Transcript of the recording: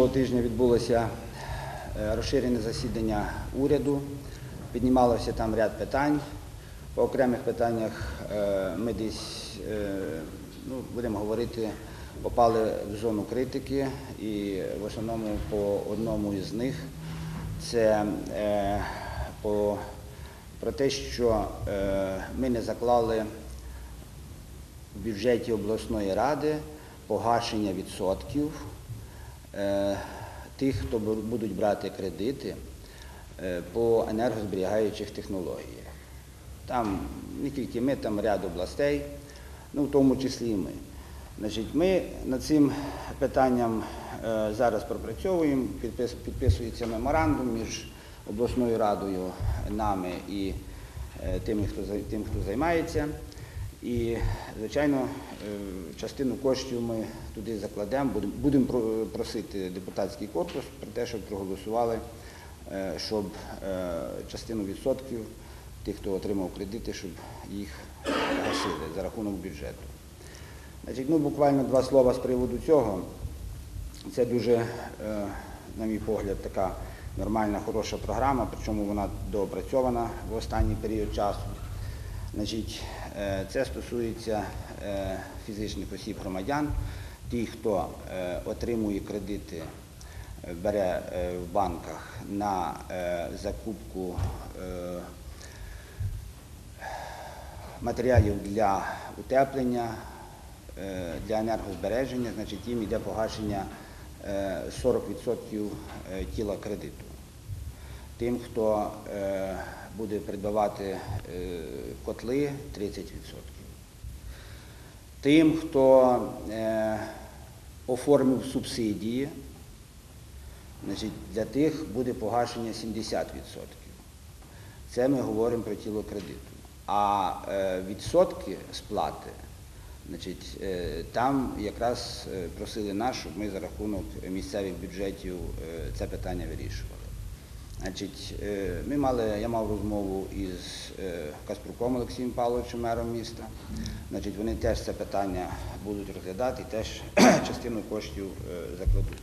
минулого тижня відбулося е, розширене засідання уряду. Піднімалося там ряд питань. По окремих питаннях е, ми десь, е, ну, будемо говорити, попали в зону критики, і в основному по одному із них це по, про те, що ми не заклали в бюджеті обласної ради погашення відсотків тих, хто будуть брати кредити е, по енергозберігаючих технологіях. Там не тільки ми, там ряд областей, ну в тому числі і ми. Значить, ми над цим питанням е, зараз пропрацьовуємо, підписується меморандум між обласною радою, нами і е, хто, тим, хто займається. І, звичайно, е, частину коштів ми туди закладемо, будемо просити депутатський корпус про те, щоб проголосували, е, щоб е, частину відсотків тих, хто отримав кредити, щоб їх гасили за рахунок бюджету. Значить, ну, буквально два слова з приводу цього. Це дуже, на мій погляд, така нормальна, хороша програма, причому вона доопрацьована в останній період часу. Значить, е, це стосується е, фізичних осіб громадян, ті, хто е, отримує кредити, бере в банках на закупку матеріалів для утеплення, для енергозбереження, значить їм йде погашення е, 40% е, тіла кредиту. Тим, хто е, буде придбавати е, котли 30%. Тим, хто е, оформив субсидії, для тих буде погашення 70%. Це ми говоримо про тіло кредиту. А відсотки сплати, там якраз просили нас, щоб ми за рахунок місцевих бюджетів це питання вирішували. Значить, е, ми мали, я мав розмову із е, Каспруком Олексієм Павловичем, мером міста. Значить, вони теж це питання будуть розглядати і теж частину коштів е, закладуть.